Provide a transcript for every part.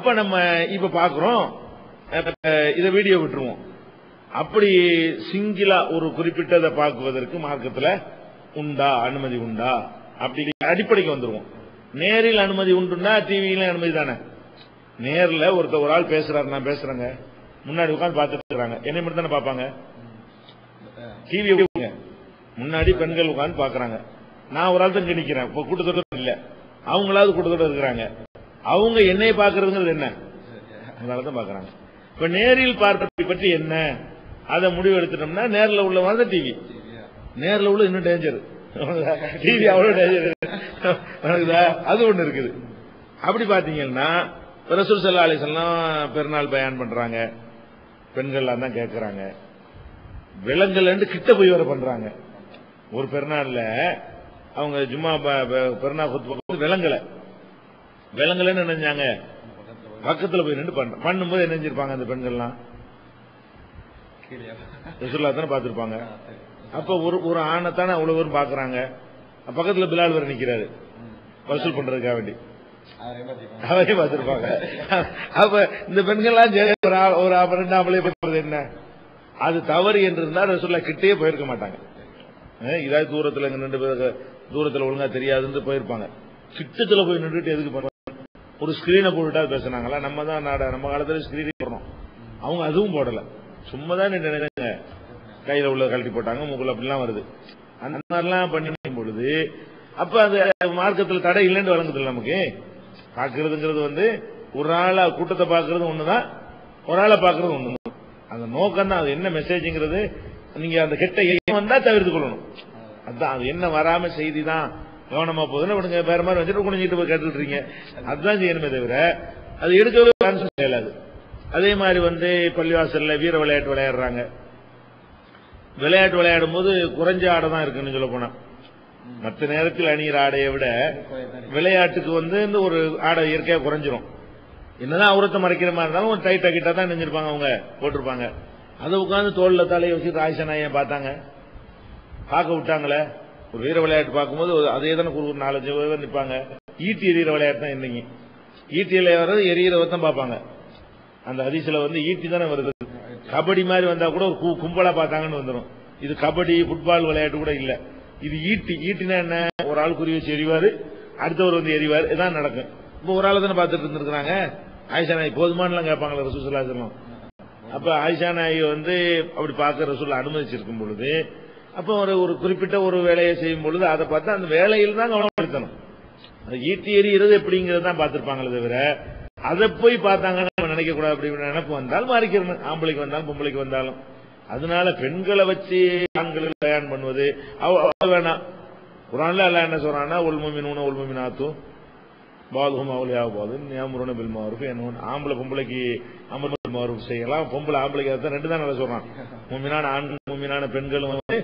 அப்ப நம்ம இப்ப பாக்குறோம். இத வீடியோ விட்டுருவோம். அப்படி சிங்கிளா ஒரு குறிப்பிட்டதை பார்க்குவதற்கு மார்க்கத்துல உண்டா? அனுமதி உண்டா? அப்படி அடிப்படைக்கு வந்துருவோம். நேரில் அனுமதி உண்டுன்னா டிவியில அனுமதி தானே. நேர்ல ஒருத்தர் ஒரு ஆள் பேசுறாரு நான் பேசுறேங்க. முன்னாடி உட்கார்ந்து பார்த்துட்டு இருக்காங்க என்னை மட்டும் தானே பார்ப்பாங்க? டிவி முன்னாடி பெண்கள் உட்காந்து பாக்குறாங்க நான் ஒரு ஆள் தான் இங்க இப்போ கூட்டத்தொடர் இல்ல. அவங்களாவது கூட்டத்தொடர் இருக்கிறாங்க. அவங்க என்னை பாக்குறதுங்கிறது என்ன? அதனால தான் பாக்குறாங்க இப்ப நேரில் பார்ப்பதை பற்றி என்ன? அதை முடிவு எடுத்துட்டோம்னா நேரில் உள்ள வந்து டிவி நேரில் உள்ள இன்னும் டேஞ்சர் டிவி அவ்வளவு டேஞ்சர் அது ஒண்ணு இருக்குது. அப்படி பாத்தீங்கன்னா ரசூல் சல்லா அலிசல்லாம் பெருநாள் பயன் பண்றாங்க. பெண்கள்லாம் தான் கேட்கறாங்க விலங்குல கிட்ட போய் வர பண்றாங்க. ஒரு பெருநாள்ல அவங்க ஜும்மா பெருநாள் விலங்கலை விலங்குலன்னு நினைஞ்சாங்க பக்கத்துல போய் நின்று பண்ண பண்ணும்போது என்ன செஞ்சிருப்பாங்க அந்த பெண்கள்லாம்? தானே பார்த்திருப்பாங்க. அப்ப ஒரு ஒரு ஆணை தானே அவ்வளவு பேரும் பாக்குறாங்க பக்கத்துல பிலால் வர நிக்கிறாரு. வசூல் பண்றதுக்காக வேண்டி. அவரே பார்த்திருப்பாங்க. அப்ப இந்த பெண்கள்லாம் சரி, ஒரு ரெண்டு ஆம்பளை பண்றது என்ன? அது தவறு என்று இருந்தா ரசூல்லா கிட்டே போயிருக்க மாட்டாங்க. அஹ் இதாவது தூரத்துல இங்க ரெண்டு பேருக்கு தூரத்துல ஒழுங்கா தெரியாதுன்னு போயிருப்பாங்க. கிட்டத்துல போய் நின்றுட்டு எதுக்கு ஒரு ஸ்கிரீனை போட்டுட்டா பேசுனாங்களா? நம்ம தான் நாட நம்ம காலத்துல ஸ்கிரீனே போடணும். அவங்க அதுவும் போடல. சும்மா தான் நினைங்க கையில உள்ள கழட்டி போட்டாங்க மூக்குல அப்படிலாம் வருது. அந்த மாதிரிலாம் பண்ணி பொழுது அப்ப அது மார்க்கத்தில் தடை இல்லைன்னு வழங்குதில்ல நமக்கு? பாக்குறதுங்கிறது வந்து ஒரு ஆளா கூட்டத்தை பாக்குறது ஒண்ணுதான் ஒரு ஆளை பாக்குறது ஒண்ணுதான். அந்த நோக்கம் தான் அது என்ன மெசேஜ்ங்கிறது நீங்க அந்த கெட்ட எண்ணம் வந்தா தவிர்த்து கொள்ளணும். அதுதான் அது என்ன வராம செய்தி தான் கவனமா போதுன்னு விடுங்க வேற மாதிரி வச்சுட்டு குனிஞ்சிட்டு போய் கேட்டுட்டு இருக்கீங்க. அதுதான் செய்யணுமே தவிர அது எடுக்கவே ஆன்சர் கிடையாது. அதே மாதிரி வந்து பள்ளிவாசல்ல வீர விளையாட்டு விளையாடுறாங்க. விளையாட்டு விளையாடும் போது குறைஞ்ச ஆடை தான் இருக்குன்னு சொல்ல போனா மற்ற நேரத்தில் அணியிற ஆடையை விட விளையாட்டுக்கு வந்து இந்த ஒரு ஆடை இயற்கையா குறைஞ்சிரும். என்னதான் அவரத்தை மறைக்கிற மாதிரி இருந்தாலும் ஒரு டைட்டா கிட்ட தான் நெஞ்சிருப்பாங்க அவங்க போட்டிருப்பாங்க. அதை உட்காந்து தோல்ல தலையை வச்சு ஆயிஷா பார்த்தாங்க. பார்க்க விட்டாங்களே. ஒரு வீர விளையாட்டு பார்க்கும்போது அதே தானே ஒரு நாலஞ்சு பேர் நிற்பாங்க ஈட்டி எறிகிற விளையாட்டு தான் இன்னைக்கு ஈட்டி வர்றது எரியறத தான் பார்ப்பாங்க. அந்த ஹதீஸ்ல வந்து ஈட்டி தானே வருது. கபடி மாதிரி வந்தா கூட ஒரு கு- கும்பலா பார்த்தாங்கன்னு வந்துடும் இது கபடி ஃபுட்பால் விளையாட்டு கூட இல்ல. இது ஈட்டி. ஈட்டினா என்ன? ஒரு ஆள் குறி வச்சு எறிவாரு அடுத்தவர் வந்து எறிவார். இதான் நடக்கும். இப்போ ஒரு ஆள் தானே பார்த்துட்டு இருந்திருக்காங்க ஆயிஷா நாய் போதுமானலாம் கேட்பாங்களா ரசூசல்லா சொல்லம் அப்ப ஆயிஷா நாய் வந்து அப்படி பார்க்க ரசூல் அனுமதிச்சிருக்கும் பொழுது அப்போ ஒரு ஒரு குறிப்பிட்ட ஒரு வேலையை செய்யும் பொழுது அதை பார்த்து அந்த வேலையில் தான் கவனம் செலுத்தணும். அது ஈட்டி எறிகிறது எப்படிங்கிறது தான் பார்த்துருப்பாங்களே தவிர அதை போய் பார்த்தாங்கன்னு நம்ம நினைக்க கூடாது அப்படின்னு நினைப்பு வந்தால் மாறிக்கிறணும். ஆம்பளைக்கு வந்தாலும் பொம்பளைக்கு வந்தாலும். அதனால பெண்களை வச்சு ஆண்களுக்கு கல்யாணம் பண்ணுவது வேணாம். குரான்ல அல்ல என்ன சொல்றான்னா உள்மமின் உள்மமின் ஆத்தும் பாதுகம் அவளையாக போது ஞாபகம் பில் மாறுஃப் என்ன ஆம்பளை பொம்பளைக்கு அமர் பில் செய்யலாம். பொம்பளை ஆம்பளைக்கு அதான் ரெண்டு தான் நல்லா சொல்றான். மும்மினான ஆண்கள் மும்மினான பெண்களும் வந்து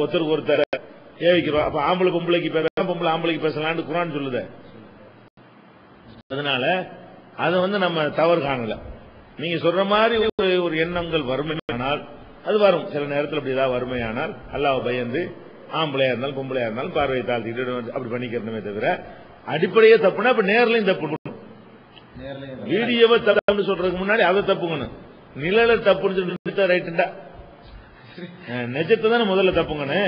ஒருத்தருக்கு ஒருத்தர் ஏவிக்கிறோம். அப்ப ஆம்பளை பொம்பளைக்கு பொம்பளை ஆம்பளைக்கு பேசலாம்னு குரான் சொல்லுது. அதனால அதை வந்து நம்ம தவறு காணல. நீங்க சொல்ற மாதிரி ஒரு எண்ணங்கள் வறுமையானால் அது வரும். சில நேரத்தில் அப்படி ஏதாவது வறுமையானால் அல்லாஹ் பயந்து ஆம்பளையா இருந்தாலும் பொம்பளையா இருந்தாலும் பார்வையை தாழ்த்திட்டு அப்படி பண்ணிக்கிறணுமே தவிர அடிப்படையே தப்புனா இப்ப நேர்லயும் தப்பு. வீடியோவை தப்புன்னு சொல்றதுக்கு முன்னாடி அதை தப்புங்கணும். நிழல தப்புன்னு சொல்லிட்டு ரைட்டுண்டா நெஜத்தை தானே முதல்ல தப்புங்கன்னு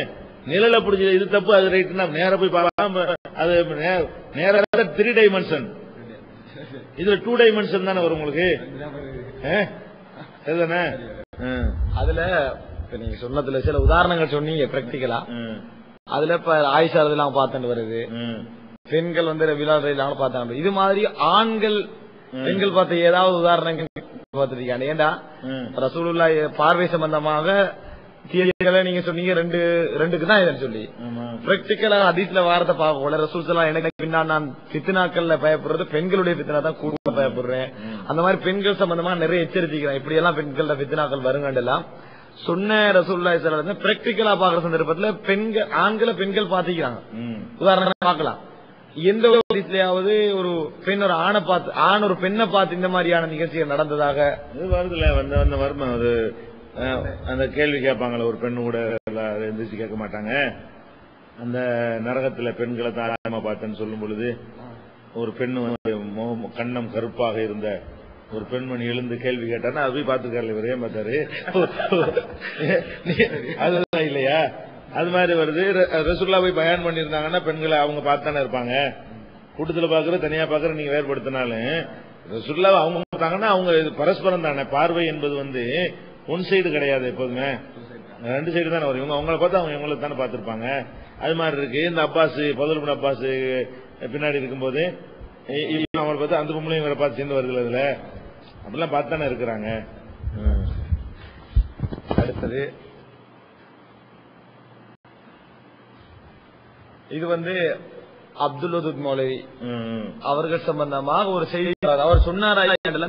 நிழல பிடிச்சது இது தப்பு அது ரைட்டுனா நேர போய் பார்க்காம அது நேரா த்ரீ டைமென்ஷன் இதுல டூ டைமென்ஷன் தானே வரும் உங்களுக்கு? சரிதானே. அதுல நீங்க சொன்னதுல சில உதாரணங்கள் சொன்னீங்க பிராக்டிக்கலா. அதுல இப்ப ஆயிஷா அதெல்லாம் பார்த்துட்டு வருது. பெண்கள் வந்து விழாடு இல்லாம பார்த்தாங்க இது மாதிரி ஆண்கள் பெண்கள் பார்த்த ஏதாவது உதாரணங்கள் பார்த்திருக்காங்க ஏண்டா. ரசூலுல்லா பார்வை சம்பந்தமாக தியரிகளை நீங்க சொன்னீங்க ரெண்டு ரெண்டுக்கு தான் இதுன்னு சொல்லி. பிராக்டிக்கலா அதிசல வாரத்தை பார்க்கல ரசூல் சலாம் எனக்கு பின்னா நான் பித்னாக்கள்ல பயப்படுறது பெண்களுடைய பித்னா தான் கூட பயப்படுறேன். அந்த மாதிரி பெண்கள் சம்பந்தமா நிறைய எச்சரிக்கிறேன் இப்படி எல்லாம் பெண்கள பித்னாக்கள் வருங்கண்டெல்லாம். சொன்ன ரசூல்லா சலாம் பிராக்டிக்கலா பாக்குற சந்தர்ப்பத்துல பெண்கள் ஆண்களை பெண்கள் பாத்திக்கிறாங்க. உதாரணம் பார்க்கலாம். எந்த ஒரு வீட்லயாவது ஒரு பெண் ஒரு ஆணை பார்த்து ஆண் ஒரு பெண்ணை பார்த்து இந்த மாதிரியான நிகழ்ச்சிகள் நடந்ததாக வருதுல வந்த வந்த வருமா? அது அந்த கேள்வி கேட்பாங்களே ஒரு பெண்ணு கூட எந்திரிச்சு கேட்க மாட்டாங்க. அந்த நரகத்துல பெண்களை தான் பார்த்தேன்னு சொல்லும் பொழுது ஒரு பெண் கண்ணம் கருப்பாக இருந்த ஒரு பெண்மணி எழுந்து கேள்வி கேட்டாருன்னா அது போய் பாத்துக்காரு இவர் ஏன் பார்த்தாரு? அதுதான் இல்லையா? அது மாதிரி வருது. ர- போய் பயான் பண்ணியிருந்தாங்கன்னா பெண்களை அவங்க பார்த்தானே இருப்பாங்க. கூட்டத்துல பாக்குற தனியா பாக்குற நீங்க வேறுபடுத்தினாலும் ரசுல்லா அவங்க பார்த்தாங்கன்னா அவங்க இது பரஸ்பரம் தானே. பார்வை என்பது வந்து ஒன் சைடு கிடையாது எப்போதுமே. ரெண்டு சைடு தானே வரும். இவங்க அவங்கள பார்த்து அவங்க இவங்கள தானே பார்த்துருப்பாங்க. அது மாதிரி இருக்கு. இந்த அப்பாஸ் பதில் அப்பாஸ் பின்னாடி இருக்கும்போது அவங்களை பார்த்து அந்த பொம்பளையும் இவரை பார்த்து சேர்ந்து வருது அதுல அப்படிலாம் பார்த்து தானே இருக்கிறாங்க. அடுத்தது. இது வந்து அப்துல் வதூத் மௌலவி. அவர்கள் சம்பந்தமாக ஒரு செய்தி அவர் சொன்னாரா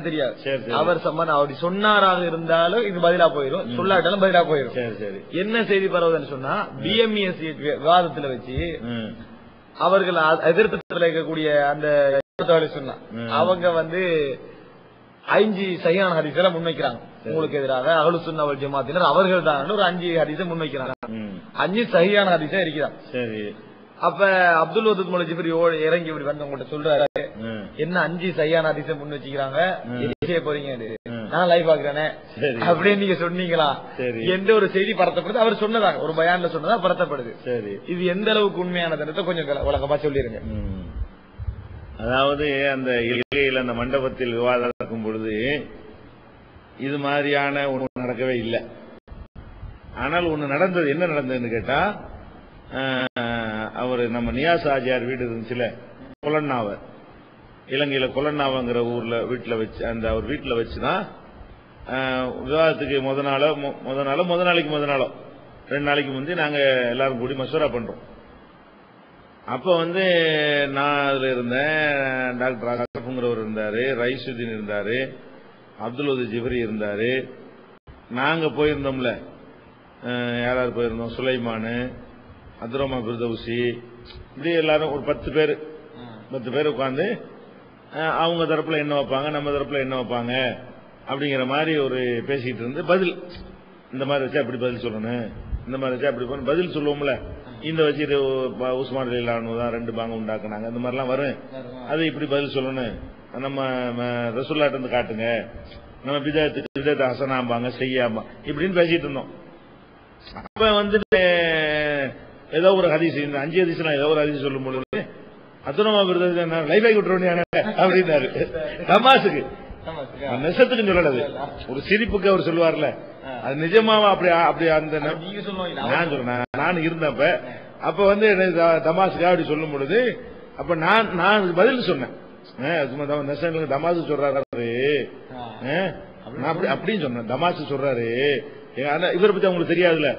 தெரியாது. அவர் சம்பந்தம் அவர் சொன்னாராக இருந்தாலும் இது பதிலா போயிடும் சொல்லாட்டாலும் பதிலா போயிடும் சரி சரி. என்ன செய்தி பரவுதுன்னு சொன்னா பிஎம்இஎஸ் விவாதத்துல வச்சு. அவர்கள் எதிர்த்து இருக்கக்கூடிய அந்த சொன்னா. அவங்க வந்து அஞ்சு சரியான ஹரிசரை முன்வைக்கிறாங்க. உங்களுக்கு எதிராக அகலு சுன்னவல் ஜமாத்தினர் அவர்கள் தான் ஒரு அஞ்சு ஹரிசை முன்வைக்கிறாங்க. அஞ்சு சரியான ஹரிசா இருக்கிறாங்க. சரி. அப்ப அப்துல் வதூத் மொழி ஜிபரி இறங்கி இப்படி வந்து உங்கள்ட்ட சொல்றாரு. என்ன அஞ்சு சரியான ஹரிசை முன் வச்சுக்கிறாங்க? செய்ய போறீங்க. நான் லைவ் பாக்குறேனே. சரி. அப்படின்னு நீங்க சொன்னீங்களா. என்ற ஒரு செய்தி பரத்தப்படுது? அவர் சொன்னதாக ஒரு பயான்ல சொன்னதா பரத்தப்படுது. சரி. இது எந்த அளவுக்கு உண்மையானதுன்றத கொஞ்சம் விள- விளக்கமா சொல்லிருங்க. அதாவது அந்த இலங்கையில் அந்த மண்டபத்தில் விவாதம் நடக்கும் பொழுது இது மாதிரியான ஒன்று நடக்கவே இல்லை. ஆனால் ஒன்று நடந்தது என்ன நடந்ததுன்னு கேட்டா அவர் நம்ம நியாஸ் ஆஜியார் வீடு இருந்துச்சுல கொலண்ணாவை இலங்கையில கொலண்ணாவங்கிற ஊர்ல வீட்டில் வச்சு அந்த அவர் வீட்டில் வச்சுதான் விவாதத்துக்கு முத நாளோ முத நாளோ முத நாளைக்கு முத நாளோ. ரெண்டு நாளைக்கு முந்தி நாங்க எல்லாரும் கூடி மசோரா பண்றோம். அப்ப வந்து நான் அதுல இருந்தேன் டாக்டர் அசப்புங்கிறவர் இருந்தாரு ரைசுதீன் இருந்தாரு அப்துல் வது ஜிபரி இருந்தாரு. நாங்க போயிருந்தோம்ல யாரார் போயிருந்தோம்? சுலைமானு அப்துரமா பிர்தவுசி. இப்படி எல்லாரும் ஒரு பத்து பேர் பத்து பேர் உட்காந்து அவங்க தரப்புல என்ன வைப்பாங்க நம்ம தரப்புல என்ன வைப்பாங்க அப்படிங்கிற மாதிரி ஒரு பேசிட்டு இருந்து பதில். இந்த மாதிரி வச்சா அப்படி பதில் சொல்லணும்? இந்த மாதிரி வச்சா அப்படி பண்ணு பதில் சொல்லுவோம்ல. இந்த வச்சுட்டு ப- உஸ்மான் தான் ரெண்டு பாங்க உண்டாக்குனாங்க. இந்த மாதிரிலாம் வரும். அது இப்படி பதில் சொல்லணும். நம்ம ரசூல்லாட்ட இருந்து காட்டுங்க. நம்ம பிதத்துக்கு பிதத்தை ஹசனாம்பாங்க செய்யாம இப்படின்னு பேசிட்டு இருந்தோம். அப்ப வந்துட்டு ஏதோ ஒரு ஹதீஸ் இந்த அஞ்சு ஹதீஸ் ஏதோ ஒரு ஹதீஸ் சொல்லும் பொழுது அத்துணமா விருது லைஃப் ஆகி விட்டுருவோம் அப்படின்னாரு. தமாசுக்கு நெசத்துக்கு சொல்லலது ஒரு சிரிப்புக்கு அவர் சொல்லுவார்ல. அது நிஜமாவா அப்படி அப்படி அந்த நான் சொல்றேன். நான் இருந்தப்ப அப்ப வந்து தமாசுக்கா அப்படி சொல்லும் பொழுது அப்ப நான் நான் பதில் சொன்னேன். தமாசு சொல்றாரு அப்படின்னு சொன்னேன். தமாசு சொல்றாரு. இவரை பத்தி அவங்களுக்கு தெரியாதுல்ல?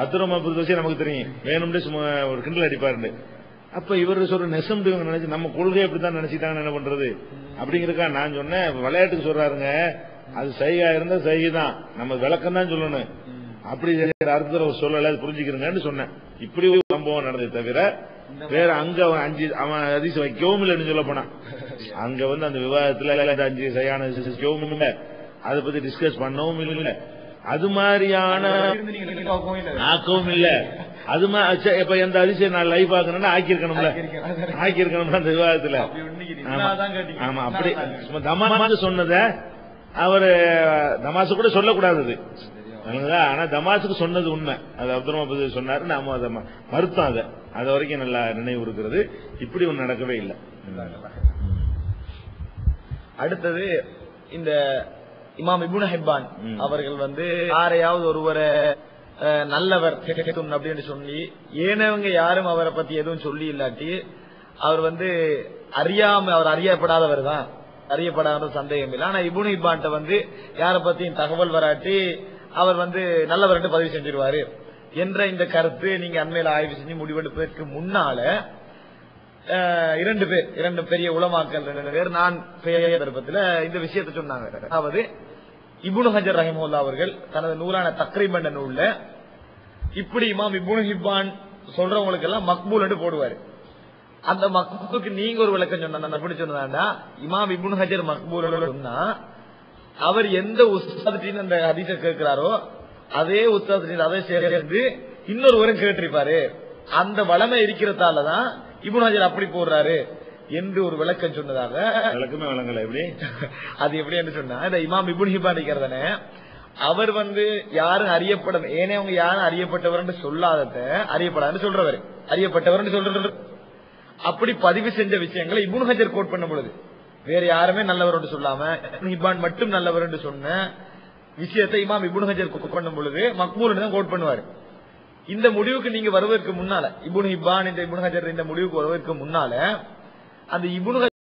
அத்துரமா புதுசே நமக்கு தெரியும். வேணும்னு சும்மா ஒரு கிண்டல் அடிப்பாருன்னு. அப்ப இவர் சொல்ற நெசம் இவங்க நினைச்சு நம்ம கொள்கை அப்படித்தான் நினைச்சிட்டாங்கன்னு என்ன பண்றது? அப்படிங்கறக்கா நான் சொன்னேன். விளையாட்டுக்கு சொல்றாருங்க. அது சைகா இருந்தா சைகை தான் நம்ம விளக்கம் தான் சொல்லணும். அப்படி அர்த்தத்தில் அவர் சொல்லல. புரிஞ்சுக்கிறங்கன்னு சொன்னேன். இப்படி ஒரு சம்பவம் நடந்தது தவிர வேற அங்க அவன் அஞ்சு அவன் அதிசயம் வைக்கவும் இல்லைன்னு சொல்ல போனான் அங்க வந்து அந்த விவாதத்துல அஞ்சு சரியான அதை பத்தி டிஸ்கஸ் பண்ணவும் இல்லை அது மாதிரியான ஆக்கவும் இல்ல. அது இப்ப எந்த அதிசயம் நான் லைவ் ஆக்கணும்னா ஆக்கியிருக்கணும்ல. ஆக்கியிருக்கணும்ல அந்த விவாதத்துல. ஆமா. அப்படி தமாசு சொன்னத அவரு தமாசு கூட சொல்லக்கூடாது அது. ஆனா தமாசுக்கு சொன்னது உண்மை. அது அப்துல் சொன்னாரு. நாம அதை மறுத்தோம் அதை. அது வரைக்கும் நல்லா நினைவு இருக்கிறது. இப்படி ஒண்ணு நடக்கவே இல்லை. அடுத்தது இந்த இமாம் இபுன ஹிப்பான். அவர்கள் வந்து யாரையாவது ஒருவரை நல்லவர் அப்படின்னு சொல்லி ஏனவங்க யாரும் அவரை பத்தி எதுவும் சொல்லி இல்லாட்டி அவர் வந்து அறியாம அவர் அறியப்படாதவர் தான். அறியப்படாத சந்தேகம் இல்லை. ஆனா இபுன ஹிப்பான்ட்ட வந்து யாரை பத்தியும் தகவல் வராட்டி அவர் வந்து நல்லவர்கிட்ட பதிவு செஞ்சிருவாரு. என்ற இந்த கருத்து நீங்க அண்மையில ஆய்வு செஞ்சு முடிவெடுப்பதற்கு முன்னால இரண்டு பேர் இரண்டு பெரிய உலமாக்கள் ரெண்டு பேர் நான் விருப்பத்துல இந்த விஷயத்தை சொன்னாங்க. அதாவது இபுனு ஹஜர் ரஹிமுல்லா அவர்கள் தனது நூலான தக்ரீபன் நூல்ல இப்படி இமாம் இபுனு ஹிப்பான் சொல்றவங்களுக்கு எல்லாம் மக்பூல் போடுவாரு. அந்த மக்பூலுக்கு நீங்க ஒரு விளக்கம் சொன்ன எப்படி சொன்னதாண்டா இமாம் இபுனு ஹஜர் மக்பூல் சொன்னா அவர் எந்த உஸ்தாதின்னு அந்த அதிக கேட்கிறாரோ அதே உஸ்தாதின் அதை சேர்ந்து இன்னொருவரும் கேட்டிருப்பாரு. அந்த வளமை இருக்கிறதாலதான் இபுனு இபுன் ஹஜர் அப்படி போடுறாரு. என்று ஒரு விளக்கம் சொன்னதாக. விளக்கமே விளங்கல எப்படி? அது எப்படி என்று சொன்னா இந்த இமாம் இபுன் ஹிபான் இருக்கிறதானே அவர் வந்து யாரும் அறியப்பட ஏனே அவங்க யாரும் அறியப்பட்டவர் சொல்லாதத அறியப்படாதுன்னு சொல்றவர். அறியப்பட்டவர் சொல்றது. அப்படி பதிவு செஞ்ச விஷயங்களை இபுன் ஹஜர் கோட் பண்ண பொழுது வேற யாருமே நல்லவர் சொல்லாம இப்னு மட்டும் நல்லவர் என்று சொன்ன விஷயத்தை இமாம் இபுன் ஹஜர் கோட் பண்ணும் பொழுது மக்மூல் தான் கோட் பண்ணுவாரு. இந்த முடிவுக்கு நீங்க வருவதற்கு முன்னால இபுன் ஹிப்பான் இந்த இபுன் ஹஜர் இந்த முடிவுக்கு வருவதற்கு முன்னால அந்த இபுனு